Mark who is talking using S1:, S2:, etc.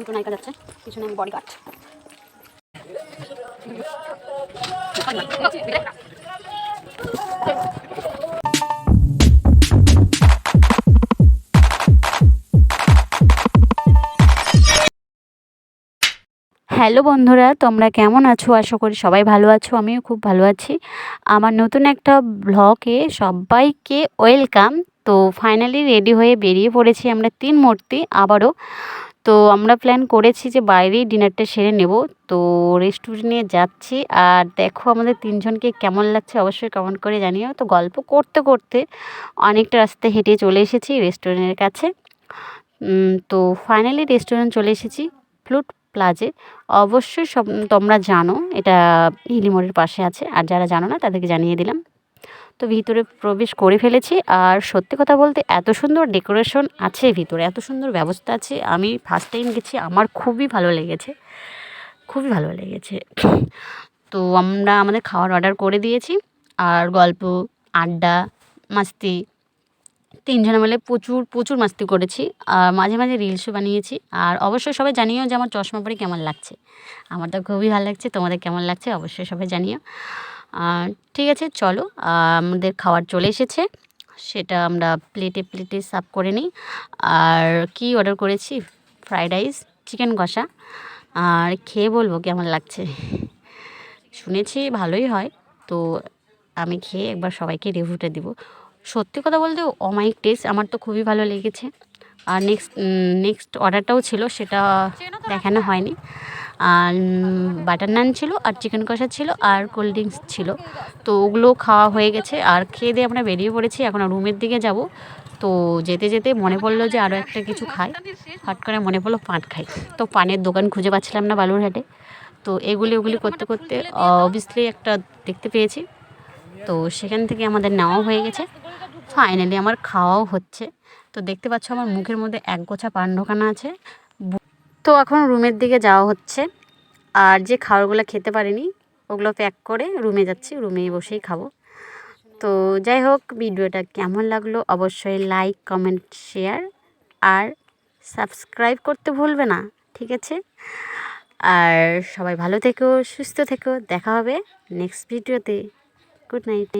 S1: দুটো নায়িকা যাচ্ছে, পিছনে আমি বডি গার্ড হ্যালো বন্ধুরা, তোমরা কেমন আছো? আশা করি সবাই ভালো আছো, আমিও খুব ভালো আছি। আমার নতুন একটা ব্লগে সবাইকে ওয়েলকাম তো ফাইনালি রেডি হয়ে বেরিয়ে পড়েছি আমরা তিন মূর্তি, আবারও তো আমরা প্ল্যান করেছি যে বাইরেই ডিনারটা সেরে নেব। তো রেস্টুরেন্টে যাচ্ছি। আর দেখো আমাদের তিনজনকে কেমন লাগছে অবশ্যই কমেন্ট করে জানিও। তো গল্প করতে করতে অনেকটা রাস্তা হেঁটে চলে এসেছি রেস্টুরেন্টের কাছে। তো ফাইনালি রেস্টুরেন্ট চলে এসেছি ফ্লুট প্লাজে অবশ্যই সব তোমরা জানো, এটা হিলিমোড়ের পাশে আছে। আর যারা জানো না, তাদেরকে জানিয়ে দিলাম। তো ভিতরে প্রবেশ করে ফেলেছি। আর সত্যি কথা বলতে এত সুন্দর ডেকোরেশন আছে ভিতরে, এত সুন্দর ব্যবস্থা আছে। আমি ফার্স্ট টাইম গেছি, আমার খুবই ভালো লেগেছে। খুবই ভালো লেগেছে। তো আমরা আমাদের খাওয়ার অর্ডার করে দিয়েছি। আর গল্প, আড্ডা, মাস্তি, তিনজনে মিলে প্রচুর প্রচুর মাস্তি করেছি। আর মাঝে মাঝে রিলসও বানিয়েছি। আর অবশ্যই সবাই জানিও যে আমার চশমা পরে কেমন লাগছে। আমার তো খুবই ভালো লাগছে, তোমাদের কেমন লাগছে অবশ্যই সবাই জানিও। আর ঠিক আছে চলো আমাদের খাবার চলে এসেছে। সেটা আমরা প্লেটে প্লেটে সার্ভ করে নিই। আর কি অর্ডার করেছি? ফ্রাইড রাইস চিকেন কষা। আর খেয়ে বলব কেমন লাগছে? শুনেছি ভালোই হয়। তো আমি খেয়ে একবার সবাইকে রিভিউটা দিব। সত্যি কথা বলতে অমায়িক টেস্ট আমার তো খুবই ভালো লেগেছে। আর নেক্সট নেক্সট অর্ডারটাও ছিল সেটা দেখানো হয়নি। আর বাটার নান ছিল আর চিকেন কষা ছিল আর কোল্ড ড্রিঙ্কস ছিল। তো ওগুলো খাওয়া হয়ে গেছে। আর খেয়ে দিয়ে আমরা বেরিয়ে পড়েছি। এখন রুমের দিকে যাব। তো যেতে যেতে মনে পড়ল যে আরও একটা কিছু খাই। হট করে মনে পড়ল পান খাই। তো পানের দোকান খুঁজে পাচ্ছিলাম না বালুরহাটে তো এগুলি ওগুলি করতে করতে অবভিয়াসলি একটা দেখতে পেয়েছি। তো সেখান থেকে আমাদের নেওয়াও হয়ে গেছে। ফাইনালি আমার খাওয়াও হচ্ছে। তো দেখতে পাচ্ছ আমার মুখের মধ্যে এক গোছা পান ঢোকানো আছে। তো এখন রুমের দিকে যাওয়া হচ্ছে। আর যে খাবারগুলো খেতে পারিনি, ওগুলো প্যাক করে রুমে যাচ্ছি রুমে বসেই খাব। তো যাই হোক, ভিডিওটা কেমন লাগল অবশ্যই লাইক কমেন্ট শেয়ার আর সাবস্ক্রাইব করতে ভুলবে না, ঠিক আছে? আর সবাই ভালো থেকো, সুস্থ থেকো, দেখা হবে নেক্সট ভিডিওতে গুড নাইট